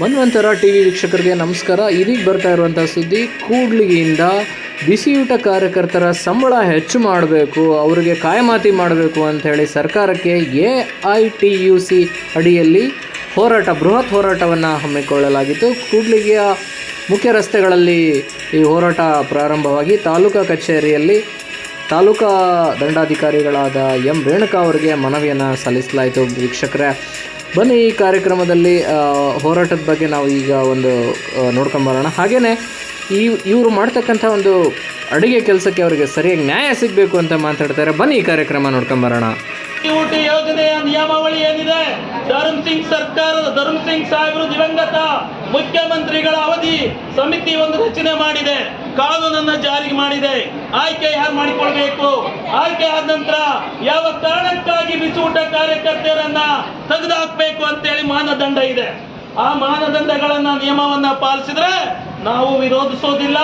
ಮನ್ವಂತರ T V ವೀಕ್ಷಕರಿಗೆ ನಮಸ್ಕಾರ. ಇದೀಗ ಬರ್ತಾ ಇರುವಂಥ ಸುದ್ದಿ, ಕೂಡ್ಲಿಗೆಯಿಂದ ಬಿಸಿಯೂಟ ಕಾರ್ಯಕರ್ತರ ಸಂಬಳ ಹೆಚ್ಚು ಮಾಡಬೇಕು, ಅವರಿಗೆ ಕಾಯಮಾತಿ ಮಾಡಬೇಕು ಅಂತ ಹೇಳಿ ಸರ್ಕಾರಕ್ಕೆ A I T U C ಅಡಿಯಲ್ಲಿ ಹೋರಾಟ, ಬೃಹತ್ ಹೋರಾಟವನ್ನು ಹಮ್ಮಿಕೊಳ್ಳಲಾಗಿತ್ತು. ಕೂಡ್ಲಿಗೆಯ ಮುಖ್ಯ ರಸ್ತೆಗಳಲ್ಲಿ ಈ ಹೋರಾಟ ಪ್ರಾರಂಭವಾಗಿ ತಾಲೂಕಾ ಕಚೇರಿಯಲ್ಲಿ ತಾಲೂಕಾ ದಂಡಾಧಿಕಾರಿಗಳಾದ ಎಂ ರೇಣುಕಾ ಅವರಿಗೆ ಮನವಿಯನ್ನು ಸಲ್ಲಿಸಲಾಯಿತು. ವೀಕ್ಷಕರೇ ಬನ್ನಿ ಈ ಕಾರ್ಯಕ್ರಮದಲ್ಲಿ ಹೋರಾಟದ ಬಗ್ಗೆ ನಾವು ಈಗ ಒಂದು ನೋಡ್ಕೊಂಬರೋಣ ಹಾಗೆಯೇ ಈ, ಇವರು ಮಾಡ್ತಕ್ಕಂಥ ಒಂದು ಅಡುಗೆ ಕೆಲಸಕ್ಕೆ ಅವರಿಗೆ ಸರಿಯಾಗಿ ನ್ಯಾಯ ಸಿಗಬೇಕು ಅಂತ ಮಾತಾಡ್ತಾರೆ. ಬನ್ನಿ ಈ ಕಾರ್ಯಕ್ರಮ ನೋಡ್ಕೊಂಬರೋಣ ಊಟಿ ಯೋಜನೆಯ ನಿಯಮಾವಳಿ ಏನಿದೆ? ಧರ್ಮ ಸಿಂಗ್ ಸರ್ಕಾರದ ಧರ್ಮ ಸಿಂಗ್ ಸಾಹೇಬರು ದಿವಂಗತ ಮುಖ್ಯಮಂತ್ರಿಗಳ ಅವಧಿ ಸಮಿತಿ ಒಂದು ರಚನೆ ಮಾಡಿದೆ. ಕಾನೂನನ್ನು ಜಾರಿಗೆ ಮಾಡಿದೆ. ಆಯ್ಕೆ ಯಾರು ಮಾಡಿಕೊಳ್ಬೇಕು? ಆಯ್ಕೆ ಆದ ನಂತರ ಯಾವ ಕಾರಣಕ್ಕಾಗಿ ಬಿಸಿಯೂಟ ಕಾರ್ಯಕರ್ತೆಯರನ್ನ ತೆಗೆದುಹಾಕ್ಬೇಕು ಅಂತೇಳಿ ಮಾನದಂಡ ಇದೆ. ಆ ಮಾನದಂಡಗಳನ್ನ ನಿಯಮವನ್ನ ಪಾಲಿಸಿದ್ರೆ ನಾವು ವಿರೋಧಿಸೋದಿಲ್ಲ.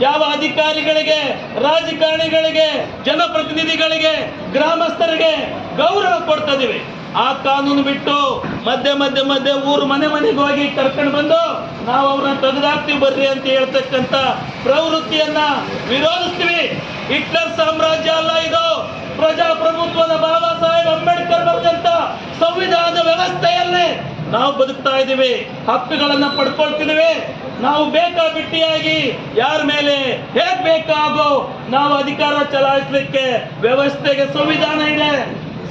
ಯಾವ ಅಧಿಕಾರಿಗಳಿಗೆ, ರಾಜಕಾರಣಿಗಳಿಗೆ, ಜನಪ್ರತಿನಿಧಿಗಳಿಗೆ, ಗ್ರಾಮಸ್ಥರಿಗೆ ಗೌರವ ಕೊಡ್ತದಿವಿ ಆ ಕಾನೂನು ಬಿಟ್ಟು ಮಧ್ಯೆ ಮಧ್ಯೆ ಮಧ್ಯೆ ಊರು ಮನೆ ಮನೆಗೆ ಹೋಗಿ ಕರ್ಕೊಂಡು ಬಂದು ನಾವು ಅವ್ರನ್ನ ತೆಗೆದಾಕ್ತಿವಿ ಬರ್ರಿ ಅಂತ ಹೇಳ್ತಕ್ಕಂಥ ಪ್ರವೃತ್ತಿಯನ್ನ ವಿರೋಧಿಸ್ತೀವಿ. ಹಿಟ್ಲರ್ ಸಾಮ್ರಾಜ್ಯ ಅಲ್ಲ ಇದು. ಪ್ರಜಾಪ್ರಭುತ್ವದ ಬಾಬಾ ಸಾಹೇಬ್ ಅಂಬೇಡ್ಕರ್ ಬರೆದಂತ ಸಂವಿಧಾನದ ವ್ಯವಸ್ಥೆಯಲ್ಲೇ ನಾವು ಬದುಕ್ತಾ ಇದ್ದೀವಿ. ಹಕ್ಕುಗಳನ್ನ ಪಡ್ಕೊಳ್ತಿದ್ದೀವಿ. ನಾವು ಬೇಕಾ ಬಿಟ್ಟಿಯಾಗಿ ಯಾರ ಮೇಲೆ ಹೇಗ್ ಬೇಕಾಗೋ ನಾವು ಅಧಿಕಾರ ಚಲಾಯಿಸಲಿಕ್ಕೆ ವ್ಯವಸ್ಥೆಗೆ ಸಂವಿಧಾನ ಇದೆ.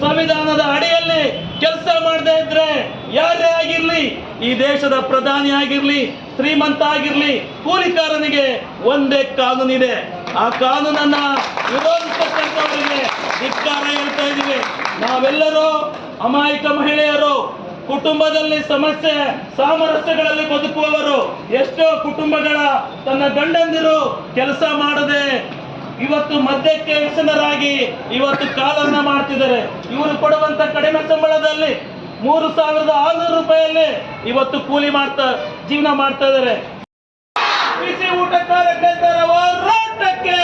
ಸಂವಿಧಾನದ ಅಡಿಯಲ್ಲಿ ಕೆಲಸ ಮಾಡದೇ ಇದ್ರೆ ಯಾರೇ ಆಗಿರ್ಲಿ ಈ ದೇಶದ ಪ್ರಧಾನಿ ಆಗಿರ್ಲಿ, ಶ್ರೀಮಂತ ಆಗಿರ್ಲಿ, ಕೂಲಿಕಾರನಿಗೆ ಒಂದೇ ಕಾನೂನಿದೆ ಆ ಕಾನೂನನ್ನ ವಿರೋಧಿಸತಕ್ಕಂಥವರಿಗೆ ಧಿಕ್ಕಾರ ಹೇಳ್ತಾ ಇದ್ದೀವಿ. ನಾವೆಲ್ಲರೂ ಅಮಾಯಕ ಮಹಿಳೆಯರು, ಕುಟುಂಬದಲ್ಲಿ ಸಮಸ್ಯೆ, ಸಾಮರಸ್ಯಗಳಲ್ಲಿ ಬದುಕುವವರು, ಎಷ್ಟೋ ಕುಟುಂಬಗಳ ತನ್ನ ಗಂಡಂದಿರು ಕೆಲಸ ಮಾಡದೆ ಇವತ್ತು ಮದ್ಯಕ್ಕೆ ವ್ಯಸನರಾಗಿ ಇವತ್ತು ಕಾಲನ್ನ ಮಾಡ್ತಿದ್ದಾರೆ. ಇವರು ಕೊಡುವಂತ ಕಡಿಮೆ ಸಂಬಳದಲ್ಲಿ ಮೂರು ಸಾವಿರದ ಆರುನೂರು ರೂಪಾಯಲ್ಲಿ ಇವತ್ತು ಕೂಲಿ ಮಾಡ್ತಾ ಜೀವನ ಮಾಡ್ತಾ ಇದ್ದಾರೆ. ಬಿಸಿ ಊಟ ಕಾರ್ಯಕ್ರಮ ಹೋರಾಟಕ್ಕೆ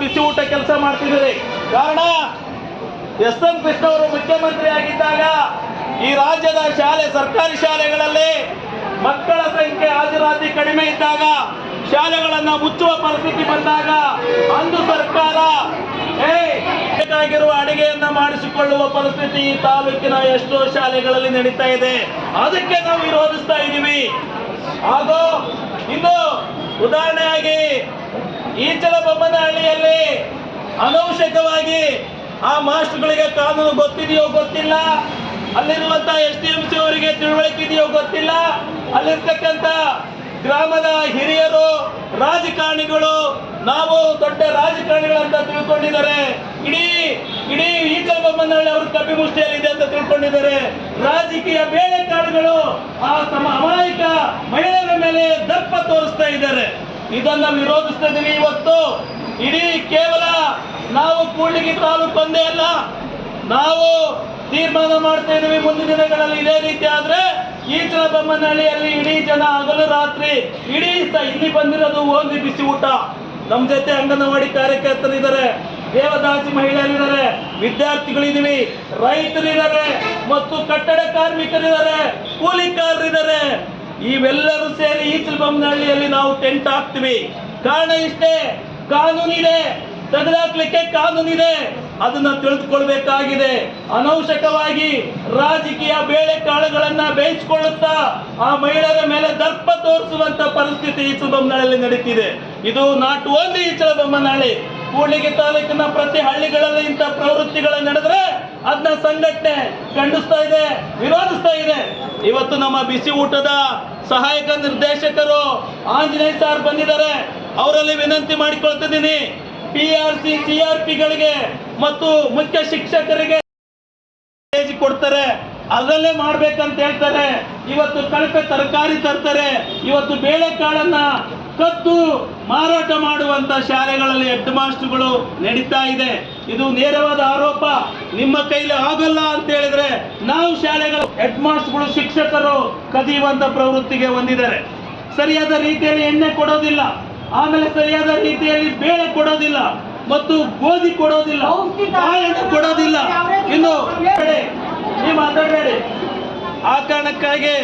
ಬಿಸಿ ಊಟ ಕೆಲಸ ಮಾಡ್ತಿದ್ದಾರೆ. ಕಾರಣ, ಎಸ್ ಎಂ ಕೃಷ್ಣ ಅವರು ಮುಖ್ಯಮಂತ್ರಿ ಆಗಿದ್ದಾಗ ಈ ರಾಜ್ಯದ ಶಾಲೆ, ಸರ್ಕಾರಿ ಶಾಲೆಗಳಲ್ಲಿ ಮಕ್ಕಳ ಸಂಖ್ಯೆ ಹಾಜರಾತಿ ಕಡಿಮೆ ಇದ್ದಾಗ, ಶಾಲೆಗಳನ್ನ ಮುಚ್ಚುವ ಪರಿಸ್ಥಿತಿ ಬಂದಾಗ ಅಂದು ಸರ್ಕಾರ ಬೇಕಾಗಿರುವ ಅಡಿಗೆಯನ್ನ ಮಾಡಿಸಿಕೊಳ್ಳುವ ಪರಿಸ್ಥಿತಿ ಈ ತಾಲೂಕಿನ ಎಷ್ಟೋ ಶಾಲೆಗಳಲ್ಲಿ ನಡೀತಾ ಇದೆ. ಅದಕ್ಕೆ ನಾವು ವಿರೋಧಿಸ್ತಾ ಇದ್ದೀವಿ. ಹಾಗೂ, ಇನ್ನು ಉದಾಹರಣೆಯಾಗಿ ಈಚಲ ಬೊಮ್ಮನಹಳ್ಳಿಯಲ್ಲಿ ಅನವಶ್ಯಕವಾಗಿ ಆ ಮಾಸ್ಟರ್ಗಳಿಗೆ ಕಾನೂನು ಗೊತ್ತಿದೆಯೋ ಗೊತ್ತಿಲ್ಲ. ಅಲ್ಲಿರುವಂತ ಎಸ್ ಡಿ ಎಂ ಸಿ ಅವರಿಗೆ ತಿಳುವಳಿಕೆ ಇದೆಯೋ ಗೊತ್ತಿಲ್ಲ. ಅಲ್ಲಿರ್ತಕ್ಕಂಥ ಗ್ರಾಮದ ಹಿರಿಯರು, ರಾಜಕಾರಣಿಗಳು, ನಾವು ದೊಡ್ಡ ರಾಜಕಾರಣಿಗಳಂತ ತಿಳ್ಕೊಂಡಿದ್ದಾರೆ. ಇಡೀ ಇಡೀ ಈಚಲ ಬೊಮ್ಮನಹಳ್ಳಿ ಅವರು ಕಪಿ ಮುಷ್ಟಿಯಲ್ಲಿದೆ ಅಂತ ತಿಳ್ಕೊಂಡಿದ್ದಾರೆ. ರಾಜಕೀಯ ಬೇಳೆಕಾಳುಗಳು ಆ ತಮ್ಮ ಅಮಾಯಕ ಮಹಿಳೆಯರ ಮೇಲೆ ದರ್ಪ ತೋರಿಸ್ತಾ ಇದ್ದಾರೆ. ಇದನ್ನ ವಿರೋಧಿಸ್ತಾ ಇವತ್ತು. ಇಡೀ ಕೇವಲ ನಾವು ಕೂಡ್ಲಿಗಿ ತಾಲೂಕು ಒಂದೇ ಅಲ್ಲ. ನಾವು ತೀರ್ಮಾನ ಮಾಡ್ತಾ ಇದೀವಿ ಮುಂದಿನ ದಿನಗಳಲ್ಲಿ ಇದೇ ರೀತಿ ಆದ್ರೆ ಈಚಲ ಬೊಮ್ಮನಹಳ್ಳಿಯಲ್ಲಿ ಇಡೀ ಜನ ಹಗಲು ರಾತ್ರಿ ಇಡೀ ಇಲ್ಲಿ ಬಂದಿರೋದು ಓದಿ ಬಿಸಿ ಊಟ. ನಮ್ ಜೊತೆ ಅಂಗನವಾಡಿ ಕಾರ್ಯಕರ್ತರಿದ್ದಾರೆ, ದೇವದಾಸಿ ಮಹಿಳೆಯರಿದ್ದಾರೆ, ವಿದ್ಯಾರ್ಥಿಗಳಿದ್ದೀವಿ, ರೈತರಿದ್ದಾರೆ ಮತ್ತು ಕಟ್ಟಡ ಕಾರ್ಮಿಕರಿದ್ದಾರೆ ಕೂಲಿಕಾರರಿದ್ದಾರೆ ಇವೆಲ್ಲರೂ ಸೇರಿ ಈಚಲ ಬೊಮ್ಮನಹಳ್ಳಿಯಲ್ಲಿ ನಾವು ಟೆಂಟ್ ಹಾಕ್ತೀವಿ. ಕಾರಣ ಇಷ್ಟೇ, ಕಾನೂನಿದೆ. ತೆಗೆದಾಕ್ಲಿಕ್ಕೆ ಕಾನೂನಿದೆ. ಅದನ್ನ ತಿಳಿದುಕೊಳ್ಬೇಕಾಗಿದೆ. ಅನವಶ್ಯಕವಾಗಿ ರಾಜಕೀಯ ಬೇಳೆ ಕಾಳುಗಳನ್ನ ಬೇಯಿಸಿಕೊಳ್ಳುತ್ತಾ ಆ ಮಹಿಳೆಯರ ಮೇಲೆ ದರ್ಪ ತೋರಿಸುವಂತ ಪರಿಸ್ಥಿತಿ ಈಚಲ ಬೊಮ್ಮನಹಳ್ಳಿ ನಡೀತಿದೆ. ಇದು ನಾಟ್ ಓನ್ಲಿ ಈಚಲ ಬೊಮ್ಮನಹಳ್ಳಿ ಕೂಡ್ಲಿಗಿ ತಾಲೂಕಿನ ಪ್ರತಿ ಹಳ್ಳಿಗಳಲ್ಲಿ ಇಂಥ ಪ್ರವೃತ್ತಿಗಳು ನಡೆದ್ರೆ ಅದನ್ನ ಸಂಘಟನೆ ಖಂಡಿಸ್ತಾ ಇದೆ, ವಿರೋಧಿಸ್ತಾ ಇದೆ. ಇವತ್ತು ನಮ್ಮ ಬಿಸಿ ಊಟದ ಸಹಾಯಕ ನಿರ್ದೇಶಕರು ಆಂಜನೇಯ ಸರ್ ಬಂದಿದ್ದಾರೆ. ಅವರಲ್ಲಿ ವಿನಂತಿ ಮಾಡಿಕೊಳ್ತಿದ್ದೀನಿ. P R C C R ಪಿಗಳಿಗೆ ಮತ್ತು ಮುಖ್ಯ ಶಿಕ್ಷಕರಿಗೆ ಕೊಡ್ತಾರೆ. ಅದರಲ್ಲೇ ಮಾಡ್ಬೇಕಂತ ಹೇಳ್ತಾರೆ. ಇವತ್ತು ಕಳಪೆ ತರಕಾರಿ ತರ್ತಾರೆ. ಇವತ್ತು ಬೇಳೆಕಾಳನ್ನ ಕದ್ದು ಮಾರಾಟ ಮಾಡುವಂತ ಶಾಲೆಗಳಲ್ಲಿ ಹೆಡ್ ಮಾಸ್ಟರ್ಗಳು ನಡೀತಾ ಇದೆ. ಇದು ನೇರವಾದ ಆರೋಪ. ನಿಮ್ಮ ಕೈಲಿ ಆಗಲ್ಲ ಅಂತ ಹೇಳಿದ್ರೆ ನಾವು ಶಾಲೆಗಳು ಹೆಡ್ ಮಾಸ್ಟರ್ಗಳು ಶಿಕ್ಷಕರು ಕದಿಯುವಂತ ಪ್ರವೃತ್ತಿಗೆ ಹೊಂದಿದ್ದಾರೆ ಸರಿಯಾದ ರೀತಿಯಲ್ಲಿ ಎಣ್ಣೆ ಕೊಡೋದಿಲ್ಲ. ಆಮೇಲೆ ಸರಿಯಾದ ರೀತಿಯಲ್ಲಿ ಬೇಳೆ ಕೊಡೋದಿಲ್ಲ. ಮತ್ತು ಗೋಧಿ ಕೊಡೋದಿಲ್ಲ. ಕೊಡೋದಿಲ್ಲ. ಇನ್ನು ನೀವು ಮಾತಾಡಬೇಡಿ. ಆ ಕಾರಣಕ್ಕಾಗಿ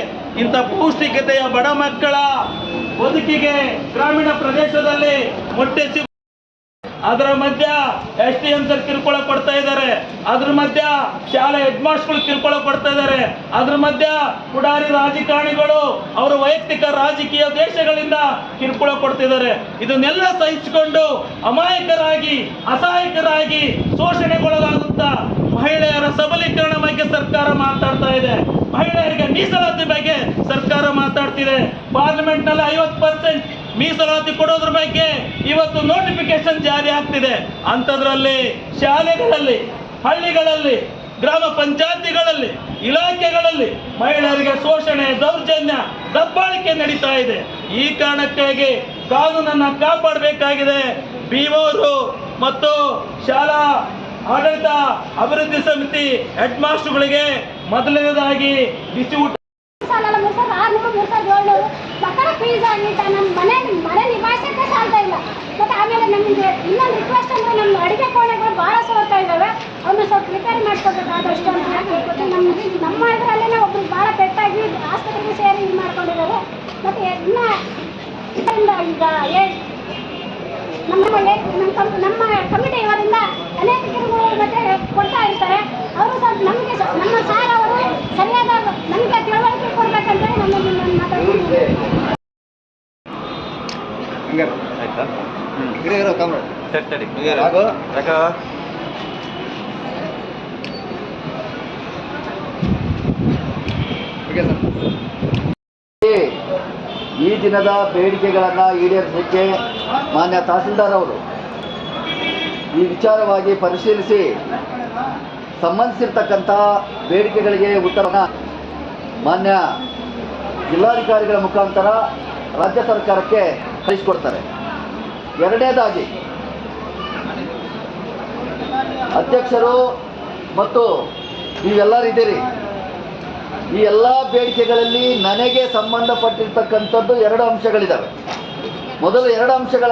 ಇಂಥ ಪೌಷ್ಟಿಕತೆಯ ಬಡ ಮಕ್ಕಳ ಬದುಕಿಗೆ ಗ್ರಾಮೀಣ ಪ್ರದೇಶದಲ್ಲಿ ಮೊಟ್ಟೆ ಅದರ ಮಧ್ಯ ಎಸ್ ಟಿ ಎಂ ಸರ್ ಕಿರುಕುಳ ಕೊಡ್ತಾ ಇದ್ದಾರೆ. ಅದ್ರ ಮಧ್ಯ ಶಾಲೆ ಹೆಡ್ ಮಾಸ್ಟರ್ಗಳು ಕಿರುಕುಳ ಕೊಡ್ತಾ ಇದ್ದಾರೆ. ಅದ್ರ ಮಧ್ಯ ಪುಡಾರಿ ರಾಜಕಾರಣಿಗಳು ಅವರ ವೈಯಕ್ತಿಕ ರಾಜಕೀಯ ದೇಶಗಳಿಂದ ಕಿರುಕುಳ ಕೊಡ್ತಿದ್ದಾರೆ. ಇದನ್ನೆಲ್ಲ ಸಹಿಸಿಕೊಂಡು ಅಮಾಯಕರಾಗಿ, ಅಸಹಾಯಕರಾಗಿ ಶೋಷಣೆಗೊಳಗಾಗುತ್ತಾ ಮಹಿಳೆಯರ ಸಬಲೀಕರಣ ಬಗ್ಗೆ ಸರ್ಕಾರ ಮಾತಾಡ್ತಾ ಇದೆ. ಮಹಿಳೆಯರಿಗೆ ಮೀಸಲಾತಿ ಬಗ್ಗೆ ಸರ್ಕಾರ ಮಾತಾಡ್ತಿದೆ. ಪಾರ್ಲಿಮೆಂಟ್ನಲ್ಲಿ ಐವತ್ತು ಪರ್ಸೆಂಟ್ ಮೀಸಲಾತಿ ಕೊಡೋದ್ರ ಬಗ್ಗೆ ಇವತ್ತು ನೋಟಿಫಿಕೇಶನ್ ಜಾರಿ ಆಗ್ತಿದೆ. ಅಂಥದ್ರಲ್ಲಿ ಶಾಲೆಗಳಲ್ಲಿ, ಹಳ್ಳಿಗಳಲ್ಲಿ, ಗ್ರಾಮ ಪಂಚಾಯತಿಗಳಲ್ಲಿ, ಇಲಾಖೆಗಳಲ್ಲಿ ಮಹಿಳೆಯರಿಗೆ ಶೋಷಣೆ, ದೌರ್ಜನ್ಯ, ದಬ್ಬಾಳಿಕೆ ನಡೀತಾ ಇದೆ. ಈ ಕಾರಣಕ್ಕಾಗಿ ಕಾನೂನನ್ನ ಕಾಪಾಡಬೇಕಾಗಿದೆ. ಬಿಒರು ಮತ್ತು ಶಾಲಾ, ಆಡಳಿತ ಅಭಿವೃದ್ಧಿ ಸಮಿತಿ ಹೆಡ್ ಮಾಸ್ಟರ್ಗಳಿಗೆ ಮೊದಲನೇದಾಗಿ ಬಿಸಿ ಊಟ. ಮಕ್ಕಳ ಫೀಸ್ ಆಗಿಟ್ಟ ನಮ್ಮ ಮನೆ ಮನೆ ನಿಭಾಯಿಸಕ್ಕೆ ಸಾಲ್ತಾ ಇಲ್ಲ. ಮತ್ತು ಆಮೇಲೆ ನಮಗೆ ಇನ್ನೊಂದು ರಿಕ್ವೆಸ್ಟ್ ಅಂದರೆ ನಮ್ಮ ಅಡುಗೆ ಕೋಣೆಗಳು ಭಾಳ ಸೋರ್ತಾ ಇದ್ದಾವೆ. ಅವನ್ನ ಸ್ವಲ್ಪ ರಿಪೇರಿ ಮಾಡಿಸ್ಕೋಬೇಕಾದಷ್ಟು ಅಂತ ಹೇಳ್ಕೊಟ್ಟು ನಮ್ಮ ನಮ್ಮ ಇದರಲ್ಲೇ ಒಬ್ರು ಭಾಳ ಪೆಟ್ಟಾಗಿ ಆಸ್ಪತ್ರೆಗೆ ಸೇರಿ ಇದು ಮಾಡ್ಕೊಂಡಿದ್ದಾರೆ. ಮತ್ತು ಇನ್ನೂ ಈಗ ಏ- ನಮ್ಮ ನಮ್ಮ ನಮ್ಮ ಕಮಿಟಿ ಇವರಿಂದ ಅನೇಕ ಕಿರುಗಳು ಮತ್ತೆ ಕೊಡ್ತಾ ಇರ್ತಾರೆ. ಅವರು ಸ್ವಲ್ಪ ನಮಗೆ ನಮ್ಮ ಅವರು ಸರಿಯಾದ ನಮಗೆ ತಿಳುವಳಿಕೆ ಕೊಡ್ಬೇಕಂತ ನಮ್ಮಲ್ಲಿ ನಾನು ಮಾತಾಡ್ತೀನಿ ಆಯ್ತಾ? ಇರೋ ಯಾಕ ಸರ್ ಈ ದಿನದ ಬೇಡಿಕೆಗಳನ್ನು ಈಡೇರಿಸಲಿಕ್ಕೆ ಮಾನ್ಯ ತಹಸೀಲ್ದಾರ್ ಅವರು ಈ ವಿಚಾರವಾಗಿ ಪರಿಶೀಲಿಸಿ ಸಂಬಂಧಿಸಿರ್ತಕ್ಕಂಥ ಬೇಡಿಕೆಗಳಿಗೆ ಉತ್ತರನ ಮಾನ್ಯ ಜಿಲ್ಲಾಧಿಕಾರಿಗಳ ಮುಖಾಂತರ ರಾಜ್ಯ ಸರ್ಕಾರಕ್ಕೆ ಕಳಿಸ್ಕೊಡ್ತಾರೆ. ಎರಡನೇದಾಗಿ, ಅಧ್ಯಕ್ಷರು ಮತ್ತು ನೀವೆಲ್ಲರಿದ್ದೀರಿ ಈ ಎಲ್ಲ ಬೇಡಿಕೆಗಳಲ್ಲಿ ನನಗೆ ಸಂಬಂಧಪಟ್ಟಿರ್ತಕ್ಕಂಥದ್ದು ಎರಡು ಅಂಶಗಳಿದ್ದಾವೆ ಮೊದಲು ಎರಡು ಅಂಶಗಳ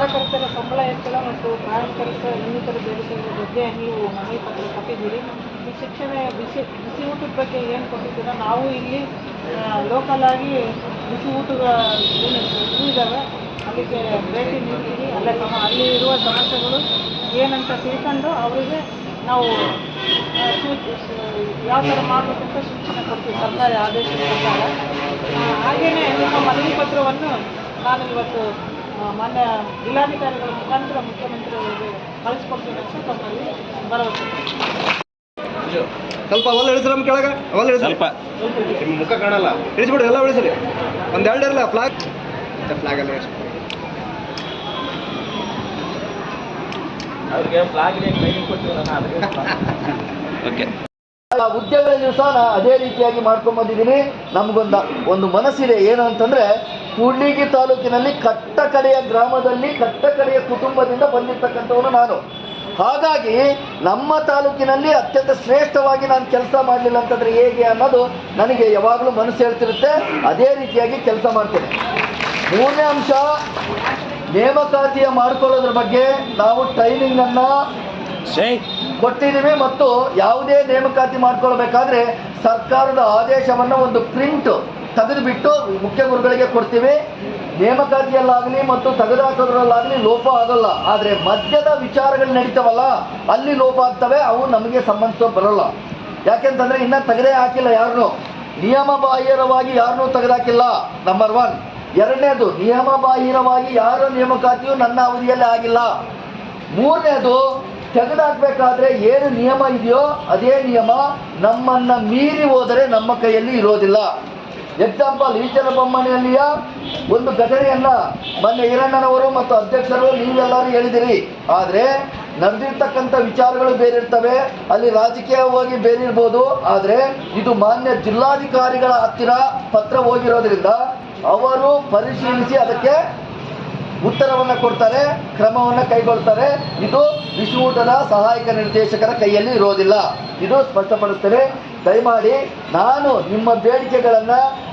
ಕಾರ್ಯಕರ್ತರ ಸಂಬಳ ಹೆಚ್ಚಳ ಮತ್ತು ಕಾರ್ಯಕರ್ತ ಇನ್ನಿತರ ಬೇಡಿಕೆಗಳ ಬಗ್ಗೆ ನೀವು ಮನವಿ ಪತ್ರ ಕೊಟ್ಟಿದ್ದೀರಿ. ಈ ಶಿಕ್ಷಣ ಬಿಸಿ ಬಿಸಿ ಊಟದ ಬಗ್ಗೆ ಏನು ಕೊಟ್ಟಿದ್ದೀರ? ನಾವು ಇಲ್ಲಿ ಲೋಕಲ್ ಆಗಿ ಬಿಸಿ ಊಟದ ಏನು ಇದು ಇದ್ದಾವೆ ಅಲ್ಲಿಗೆ ಭೇಟಿ ನೀಡ್ತೀವಿ. ಅಲ್ಲೇ ಸಮ ಅಲ್ಲಿ ಇರುವ ಸಮಸ್ಯೆಗಳು ಏನಂತ ತಿಳ್ಕೊಂಡು ಅವರಿಗೆ ನಾವು ಯಾವ ಥರ ಮಾಡಬೇಕಂತ ಸೂಚನೆ ಕೊಡ್ತೀವಿ. ಸರ್ಕಾರಿ ಆದೇಶ ಹಾಗೆಯೇ ನಿಮ್ಮ ಮನವಿ ಪತ್ರವನ್ನು ನಾನು ಇವತ್ತು ಮಾನ್ಯ ಜಿಲ್ಲಾಧಿಕಾರಿಗಳ ಮುಖಾಂತರ ಮುಖ್ಯಮಂತ್ರಿಗಳಿಗೆ ಕಳಿಸ್ಕೊಡ್ತೀವಿ ತಮ್ಮಲ್ಲಿ ಭರವಸೆ. ಸ್ವಲ್ಪ ಅವಲ್ಲ ಇಳಿಸ್ರಿ ನಮ್ಮ ಕೆಳಗೆ. ಅವಲ್ಲ ಇಳಿಸ್ರಿ. ಸ್ವಲ್ಪ. ನಿಮ್ಮ ಮುಖ ಕಾಣಲ್ಲ. ಇಳಿಸ್ಬಿಡಿ ಎಲ್ಲ ಇಳಿಸ್ರಿ. ಒಂದೆರಡು ಎರಡು ಇರಲ್ಲ ಫ್ಲಾಗ್ ಫ್ಲಾಗ್ ಎಲ್ಲ ಇಳಿಸಿ ಅವ್ರಿಗೆ ಫ್ಲಾಗ್ ಕೊಟ್ಟಿಲ್ಲ ಓಕೆ ಆ ಉದ್ಯೋಗಗಳಲ್ಲಿಯೂ ಸಹ ನಾ ಅದೇ ರೀತಿಯಾಗಿ ಮಾಡ್ಕೊಂಡ್ ಬಂದಿದ್ದೀನಿ. ನಮಗೊಂದು ಒಂದು ಮನಸ್ಸಿದೆ. ಏನು ಅಂತಂದ್ರೆ, ಕೂಡ್ಲಿಗಿ ತಾಲೂಕಿನಲ್ಲಿ ಕಟ್ಟ ಕಡೆಯ ಗ್ರಾಮದಲ್ಲಿ ಕಟ್ಟ ಕಡೆಯ ಕುಟುಂಬದಿಂದ ಬಂದಿರ್ತಕ್ಕಂಥವನು ನಾನು. ಹಾಗಾಗಿ, ನಮ್ಮ ತಾಲೂಕಿನಲ್ಲಿ ಅತ್ಯಂತ ಶ್ರೇಷ್ಠವಾಗಿ ನಾನು ಕೆಲಸ ಮಾಡಲಿಲ್ಲ ಅಂತಂದ್ರೆ ಹೇಗೆ ಅನ್ನೋದು ನನಗೆ ಯಾವಾಗಲೂ ಮನಸ್ಸು ಹೇಳ್ತಿರುತ್ತೆ. ಅದೇ ರೀತಿಯಾಗಿ ಕೆಲಸ ಮಾಡ್ತೇನೆ. ಮೂರನೇ ಅಂಶ, ನೇಮಕಾತಿಯ ಮಾಡ್ಕೊಳ್ಳೋದ್ರ ಬಗ್ಗೆ ನಾವು ಟ್ರೈನಿಂಗನ್ನು ಕೊಟ್ಟಿದ್ದೀವಿ ಮತ್ತು ಯಾವುದೇ ನೇಮಕಾತಿ ಮಾಡ್ಕೊಳ್ಬೇಕಾದ್ರೆ ಸರ್ಕಾರದ ಆದೇಶವನ್ನು ಒಂದು ಪ್ರಿಂಟ್ ತೆಗೆದುಬಿಟ್ಟು ಮುಖ್ಯ ಗುರುಗಳಿಗೆ ಕೊಡ್ತೀವಿ. ನೇಮಕಾತಿಯಲ್ಲಾಗಲಿ ಮತ್ತು ತೆಗೆದುಹಾಕೋದ್ರಲ್ಲಾಗಲಿ ಲೋಪ ಆಗಲ್ಲ. ಆದರೆ ಮಧ್ಯದ ವಿಚಾರಗಳು ನಡೀತಾವಲ್ಲ, ಅಲ್ಲಿ ಲೋಪ ಆಗ್ತವೆ, ಅವು ನಮಗೆ ಸಂಬಂಧಿಸೋ ಬರೋಲ್ಲ. ಯಾಕೆಂತಂದ್ರೆ ಇನ್ನೂ ತೆಗೆದೇ ಹಾಕಿಲ್ಲ ಯಾರನ್ನು ನಿಯಮ ಬಾಹಿರವಾಗಿ ಯಾರನ್ನೂ ತೆಗೆದಾಕಿಲ್ಲ. ನಂಬರ್ ಒನ್ ಎರಡನೇದು ನಿಯಮ ಬಾಹಿರವಾಗಿ ಯಾರ ನೇಮಕಾತಿಯು ನನ್ನ ಅವಧಿಯಲ್ಲಿ ಆಗಿಲ್ಲ. ಮೂರನೇದು ತೆಗೆದಾಕ್ಬೇಕಾದ್ರೆ ಏನು ನಿಯಮ ಇದೆಯೋ ಅದೇ ನಿಯಮ ನಮ್ಮನ್ನ ಮೀರಿ ಹೋದರೆ ನಮ್ಮ ಕೈಯಲ್ಲಿ ಇರೋದಿಲ್ಲ. ಎಕ್ಸಾಂಪಲ್ ಈಚಲ ಬೊಮ್ಮನೆಯಲ್ಲಿಯ ಒಂದು ಘಟನೆಯನ್ನ ಮೊನ್ನೆ ಈರಣ್ಣನವರು ಮತ್ತು ಅಧ್ಯಕ್ಷರು ನೀವೆಲ್ಲರೂ ಹೇಳಿದಿರಿ. ಆದರೆ ನಡೆದಿರ್ತಕ್ಕಂಥ ವಿಚಾರಗಳು ಬೇರೆ ಇರ್ತವೆ ಅಲ್ಲಿ ರಾಜಕೀಯವಾಗಿ ಬೇರೆ ಇರ್ಬೋದು ಆದರೆ ಇದು ಮಾನ್ಯ ಜಿಲ್ಲಾಧಿಕಾರಿಗಳ ಹತ್ತಿರ ಪತ್ರ ಹೋಗಿರೋದ್ರಿಂದ ಅವರು ಪರಿಶೀಲಿಸಿ ಅದಕ್ಕೆ ಉತ್ತರವನ್ನು ಕೊಡ್ತಾರೆ, ಕ್ರಮವನ್ನು ಕೈಗೊಳ್ತಾರೆ. ಇದು ವಿಶ್ವೂಟದ ಸಹಾಯಕ ನಿರ್ದೇಶಕರ ಕೈಯಲ್ಲಿ ಇರೋದಿಲ್ಲ. ಇದು ಸ್ಪಷ್ಟಪಡಿಸ್ತೇನೆ. ದಯಮಾಡಿ ನಾನು ನಿಮ್ಮ ಬೇಡಿಕೆಗಳನ್ನು